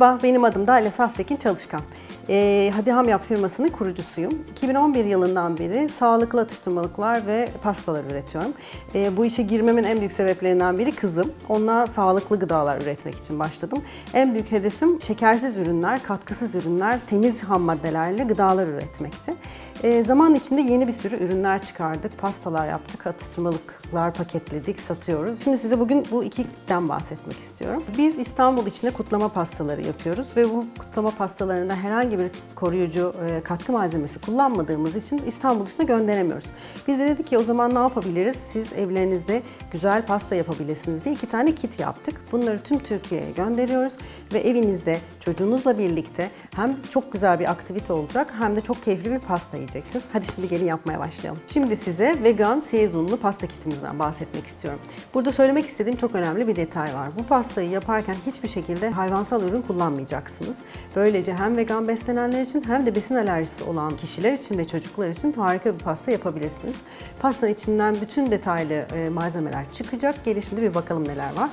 Merhaba, benim adım da Ale Saftekin Çalışkan. Ee, Hadi Ham Yap firmasının kurucusuyum. 2011 yılından beri sağlıklı atıştırmalıklar ve pastalar üretiyorum. Ee, bu işe girmemin en büyük sebeplerinden biri kızım. Onunla sağlıklı gıdalar üretmek için başladım. En büyük hedefim şekersiz ürünler, katkısız ürünler, temiz ham maddelerle gıdalar üretmekti. Ee, zaman içinde yeni bir sürü ürünler çıkardık, pastalar yaptık, atıştırmalıklar paketledik, satıyoruz. Şimdi size bugün bu ikiden bahsetmek istiyorum. Biz İstanbul içinde kutlama pastaları yapıyoruz ve bu kutlama pastalarında herhangi bir koruyucu e, katkı malzemesi kullanmadığımız için İstanbul dışına gönderemiyoruz. Biz de dedik ki o zaman ne yapabiliriz? Siz evlerinizde güzel pasta yapabilirsiniz diye iki tane kit yaptık. Bunları tüm Türkiye'ye gönderiyoruz ve evinizde çocuğunuzla birlikte hem çok güzel bir aktivite olacak hem de çok keyifli bir pasta. Hadi şimdi gelin yapmaya başlayalım. Şimdi size vegan siyez unlu pasta kitimizden bahsetmek istiyorum. Burada söylemek istediğim çok önemli bir detay var. Bu pastayı yaparken hiçbir şekilde hayvansal ürün kullanmayacaksınız. Böylece hem vegan beslenenler için hem de besin alerjisi olan kişiler için ve çocuklar için harika bir pasta yapabilirsiniz. Pastanın içinden bütün detaylı e, malzemeler çıkacak. Gelin şimdi bir bakalım neler var.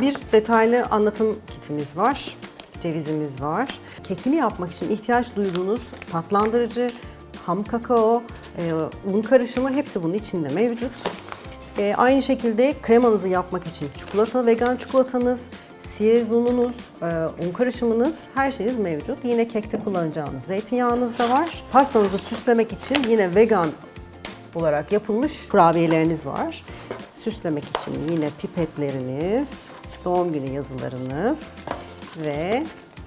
Bir detaylı anlatım kitimiz var. Cevizimiz var. Kekini yapmak için ihtiyaç duyduğunuz tatlandırıcı, ham kakao, e, un karışımı hepsi bunun içinde mevcut. E, aynı şekilde kremanızı yapmak için çikolata, vegan çikolatanız, siyez ununuz, e, un karışımınız, her şeyiniz mevcut. Yine kekte kullanacağınız zeytinyağınız da var. Pastanızı süslemek için yine vegan olarak yapılmış kurabiyeleriniz var. Süslemek için yine pipetleriniz, doğum günü yazılarınız ve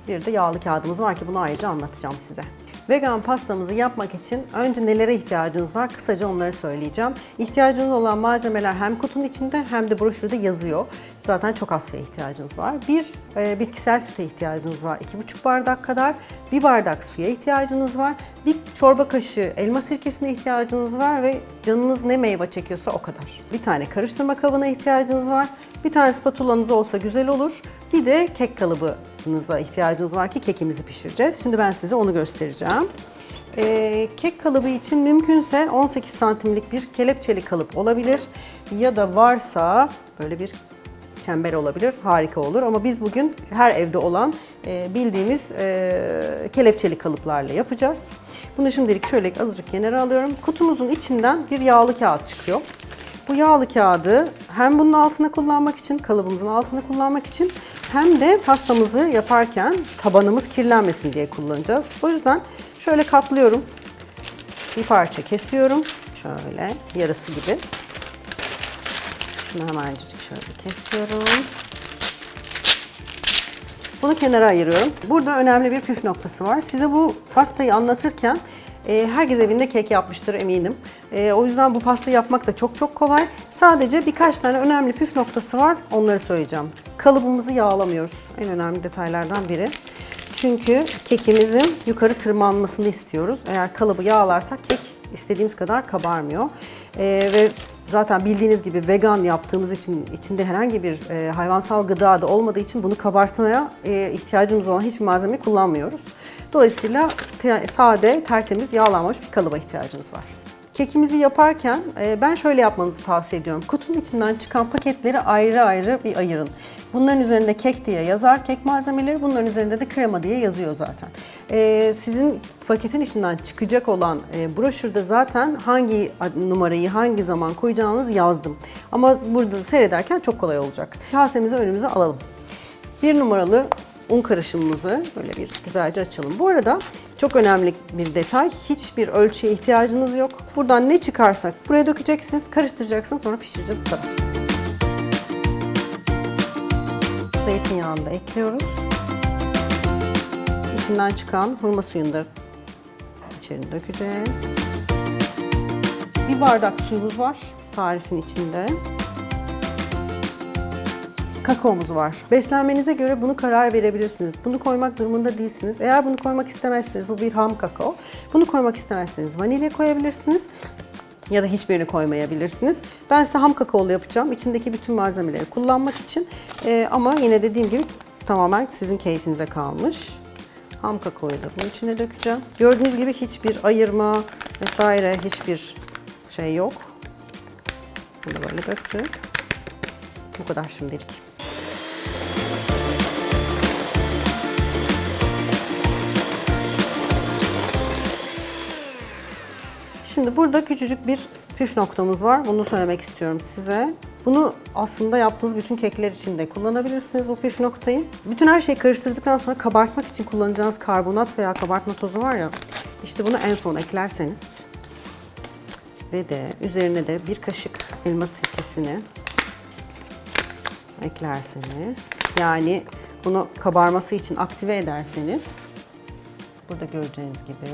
bir de yağlı kağıdımız var ki bunu ayrıca anlatacağım size. Vegan pastamızı yapmak için önce nelere ihtiyacınız var? Kısaca onları söyleyeceğim. İhtiyacınız olan malzemeler hem kutunun içinde hem de broşürde yazıyor. Zaten çok az suya ihtiyacınız var. Bir e, bitkisel süte ihtiyacınız var. 2,5 bardak kadar. Bir bardak suya ihtiyacınız var. Bir çorba kaşığı elma sirkesine ihtiyacınız var ve canınız ne meyve çekiyorsa o kadar. Bir tane karıştırma kabına ihtiyacınız var. Bir tane spatulanız olsa güzel olur. Bir de kek kalıbınıza ihtiyacınız var ki kekimizi pişireceğiz. Şimdi ben size onu göstereceğim. Ee, kek kalıbı için mümkünse 18 santimlik bir kelepçeli kalıp olabilir. Ya da varsa böyle bir çember olabilir. Harika olur ama biz bugün her evde olan e, bildiğimiz e, kelepçeli kalıplarla yapacağız. Bunu şimdilik şöyle azıcık kenara alıyorum. Kutumuzun içinden bir yağlı kağıt çıkıyor. Bu yağlı kağıdı hem bunun altına kullanmak için, kalıbımızın altına kullanmak için hem de pastamızı yaparken tabanımız kirlenmesin diye kullanacağız. O yüzden şöyle katlıyorum. Bir parça kesiyorum. Şöyle yarısı gibi. Şunu hemencik şöyle kesiyorum. Bunu kenara ayırıyorum. Burada önemli bir püf noktası var. Size bu pastayı anlatırken e, herkes evinde kek yapmıştır eminim. E, o yüzden bu pastayı yapmak da çok çok kolay. Sadece birkaç tane önemli püf noktası var. Onları söyleyeceğim. Kalıbımızı yağlamıyoruz. En önemli detaylardan biri. Çünkü kekimizin yukarı tırmanmasını istiyoruz. Eğer kalıbı yağlarsak kek istediğimiz kadar kabarmıyor. E, ve zaten bildiğiniz gibi vegan yaptığımız için içinde herhangi bir e, hayvansal gıda da olmadığı için bunu kabartmaya e, ihtiyacımız olan hiçbir malzeme kullanmıyoruz. Dolayısıyla te- sade, tertemiz, yağlanmış bir kalıba ihtiyacınız var. Kekimizi yaparken e, ben şöyle yapmanızı tavsiye ediyorum. Kutunun içinden çıkan paketleri ayrı ayrı bir ayırın. Bunların üzerinde kek diye yazar kek malzemeleri, bunların üzerinde de krema diye yazıyor zaten. E, sizin paketin içinden çıkacak olan e, broşürde zaten hangi numarayı hangi zaman koyacağınızı yazdım. Ama burada seyrederken çok kolay olacak. Kasemizi önümüze alalım. Bir numaralı un karışımımızı böyle bir güzelce açalım. Bu arada çok önemli bir detay. Hiçbir ölçüye ihtiyacınız yok. Buradan ne çıkarsak buraya dökeceksiniz, karıştıracaksınız, sonra pişireceğiz bu kadar. Zeytinyağını da ekliyoruz. İçinden çıkan hurma suyunu da içeri dökeceğiz. Bir bardak suyumuz var tarifin içinde kakaomuz var. Beslenmenize göre bunu karar verebilirsiniz. Bunu koymak durumunda değilsiniz. Eğer bunu koymak istemezseniz bu bir ham kakao. Bunu koymak istemezseniz vanilya koyabilirsiniz ya da hiçbirini koymayabilirsiniz. Ben size ham kakaolu yapacağım. İçindeki bütün malzemeleri kullanmak için. Ee, ama yine dediğim gibi tamamen sizin keyfinize kalmış. Ham kakaoyu da bunun içine dökeceğim. Gördüğünüz gibi hiçbir ayırma vesaire hiçbir şey yok. Bunu böyle döktük. Bu kadar şimdilik. Şimdi burada küçücük bir püf noktamız var. Bunu söylemek istiyorum size. Bunu aslında yaptığınız bütün kekler için de kullanabilirsiniz bu püf noktayı. Bütün her şeyi karıştırdıktan sonra kabartmak için kullanacağınız karbonat veya kabartma tozu var ya, işte bunu en son eklerseniz ve de üzerine de bir kaşık elma sirkesini eklerseniz yani bunu kabarması için aktive ederseniz burada göreceğiniz gibi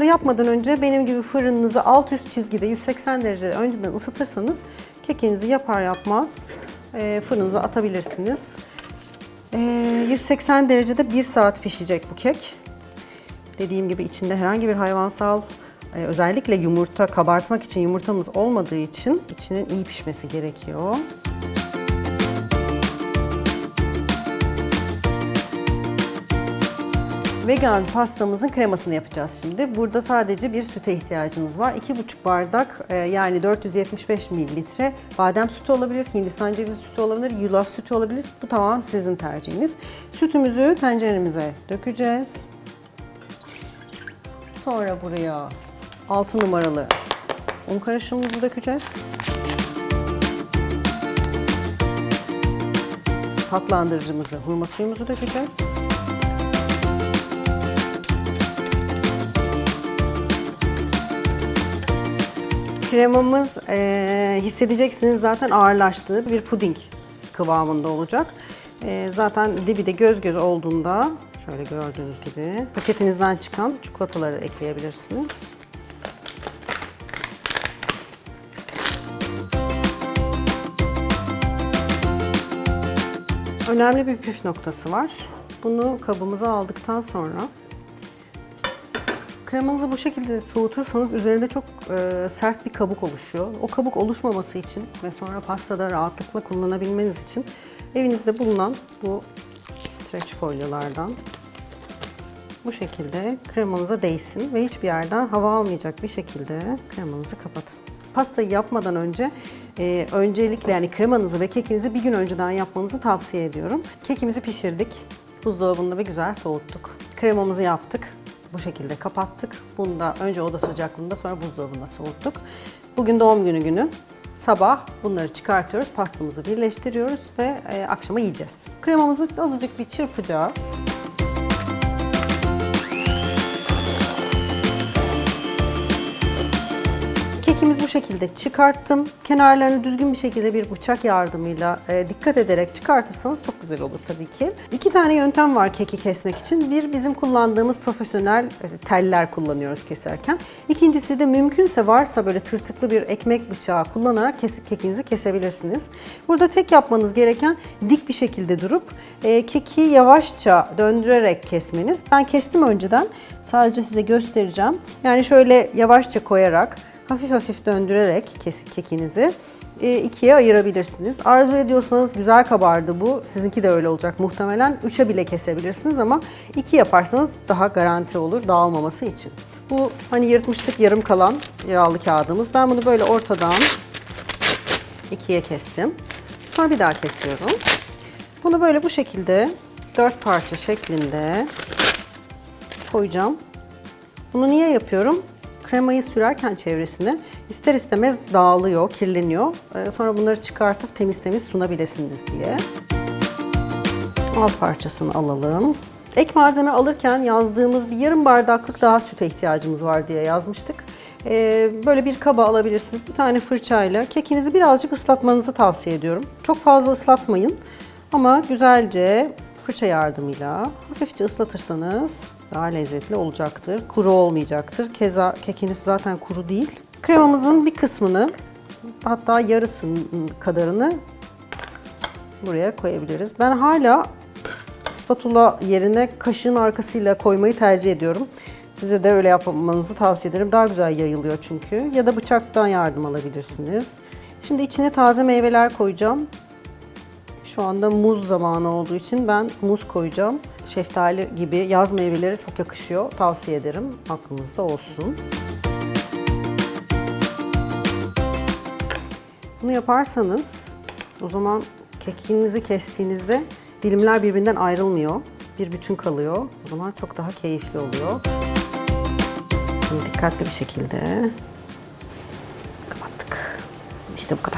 Bunları yapmadan önce benim gibi fırınınızı alt üst çizgide 180 derecede önceden ısıtırsanız kekinizi yapar yapmaz e, fırınıza atabilirsiniz. E, 180 derecede 1 saat pişecek bu kek. Dediğim gibi içinde herhangi bir hayvansal e, özellikle yumurta kabartmak için yumurtamız olmadığı için içinin iyi pişmesi gerekiyor. Vegan pastamızın kremasını yapacağız şimdi. Burada sadece bir süte ihtiyacınız var. 2,5 bardak e, yani 475 mililitre badem sütü olabilir, Hindistan cevizi sütü olabilir, yulaf sütü olabilir. Bu tamamen sizin tercihiniz. Sütümüzü tenceremize dökeceğiz. Sonra buraya 6 numaralı un karışımımızı dökeceğiz. Tatlandırıcımızı, hurma suyumuzu dökeceğiz. Kremamız e, hissedeceksiniz zaten ağırlaştığı bir puding kıvamında olacak. E, zaten dibi de göz göz olduğunda şöyle gördüğünüz gibi paketinizden çıkan çikolataları ekleyebilirsiniz. Önemli bir püf noktası var. Bunu kabımıza aldıktan sonra Kremanızı bu şekilde soğutursanız üzerinde çok e, sert bir kabuk oluşuyor. O kabuk oluşmaması için ve sonra pastada rahatlıkla kullanabilmeniz için evinizde bulunan bu streç folyolardan bu şekilde kremanıza değsin ve hiçbir yerden hava almayacak bir şekilde kremanızı kapatın. Pastayı yapmadan önce e, öncelikle yani kremanızı ve kekinizi bir gün önceden yapmanızı tavsiye ediyorum. Kekimizi pişirdik. Buzdolabında ve güzel soğuttuk. Kremamızı yaptık. Bu şekilde kapattık. Bunu da önce oda sıcaklığında sonra buzdolabında soğuttuk. Bugün doğum günü günü. Sabah bunları çıkartıyoruz, pastamızı birleştiriyoruz ve e, akşama yiyeceğiz. Kremamızı azıcık bir çırpacağız. Şekilde çıkarttım. Kenarlarını düzgün bir şekilde bir bıçak yardımıyla e, dikkat ederek çıkartırsanız çok güzel olur tabii ki. İki tane yöntem var keki kesmek için. Bir bizim kullandığımız profesyonel e, teller kullanıyoruz keserken. İkincisi de mümkünse varsa böyle tırtıklı bir ekmek bıçağı kullanarak kesik kekinizi kesebilirsiniz. Burada tek yapmanız gereken dik bir şekilde durup e, keki yavaşça döndürerek kesmeniz. Ben kestim önceden. Sadece size göstereceğim. Yani şöyle yavaşça koyarak hafif hafif döndürerek kekinizi e, ikiye ayırabilirsiniz. Arzu ediyorsanız güzel kabardı bu. Sizinki de öyle olacak muhtemelen. Üçe bile kesebilirsiniz ama iki yaparsanız daha garanti olur dağılmaması için. Bu hani yırtmıştık yarım kalan yağlı kağıdımız. Ben bunu böyle ortadan ikiye kestim. Sonra bir daha kesiyorum. Bunu böyle bu şekilde dört parça şeklinde koyacağım. Bunu niye yapıyorum? Kremayı sürerken çevresine ister istemez dağılıyor, kirleniyor. Ee, sonra bunları çıkartıp temiz temiz sunabilirsiniz diye. Alt parçasını alalım. Ek malzeme alırken yazdığımız bir yarım bardaklık daha süte ihtiyacımız var diye yazmıştık. Ee, böyle bir kaba alabilirsiniz. Bir tane fırçayla kekinizi birazcık ıslatmanızı tavsiye ediyorum. Çok fazla ıslatmayın ama güzelce fırça yardımıyla hafifçe ıslatırsanız daha lezzetli olacaktır. Kuru olmayacaktır. Keza kekiniz zaten kuru değil. Kremamızın bir kısmını hatta yarısının kadarını buraya koyabiliriz. Ben hala spatula yerine kaşığın arkasıyla koymayı tercih ediyorum. Size de öyle yapmanızı tavsiye ederim. Daha güzel yayılıyor çünkü. Ya da bıçaktan yardım alabilirsiniz. Şimdi içine taze meyveler koyacağım. Şu anda muz zamanı olduğu için ben muz koyacağım. Şeftali gibi yaz meyveleri çok yakışıyor. Tavsiye ederim. Aklınızda olsun. Bunu yaparsanız o zaman kekiğinizi kestiğinizde dilimler birbirinden ayrılmıyor. Bir bütün kalıyor. O zaman çok daha keyifli oluyor. Şimdi dikkatli bir şekilde kapattık. İşte bu kadar.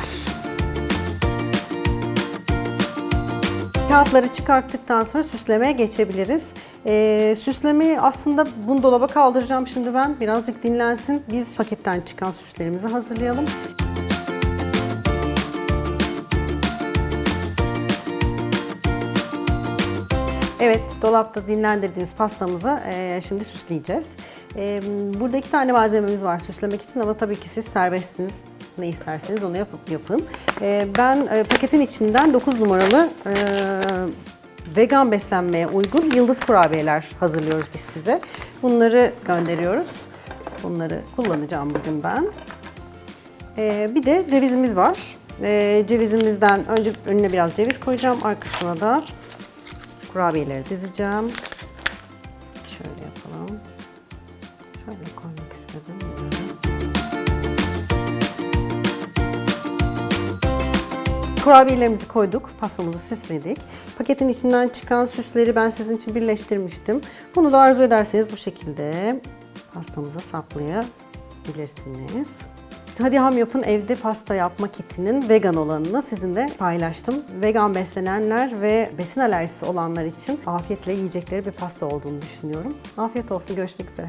Kağıtları çıkarttıktan sonra süslemeye geçebiliriz. Ee, süslemeyi aslında bunu dolaba kaldıracağım şimdi ben. Birazcık dinlensin. Biz paketten çıkan süslerimizi hazırlayalım. Evet, dolapta dinlendirdiğimiz pastamızı e, şimdi süsleyeceğiz. E, burada iki tane malzememiz var süslemek için ama tabii ki siz serbestsiniz. Ne isterseniz onu yapıp yapın. E, ben e, paketin içinden 9 numaralı e, vegan beslenmeye uygun yıldız kurabiyeler hazırlıyoruz biz size. Bunları gönderiyoruz. Bunları kullanacağım bugün ben. Ee, bir de cevizimiz var. Ee, cevizimizden önce önüne biraz ceviz koyacağım. Arkasına da kurabiyeleri dizeceğim. Kurabiyelerimizi koyduk, pastamızı süsledik. Paketin içinden çıkan süsleri ben sizin için birleştirmiştim. Bunu da arzu ederseniz bu şekilde pastamıza saplayabilirsiniz. Hadi ham yapın evde pasta yapma kitinin vegan olanını sizinle paylaştım. Vegan beslenenler ve besin alerjisi olanlar için afiyetle yiyecekleri bir pasta olduğunu düşünüyorum. Afiyet olsun, görüşmek üzere.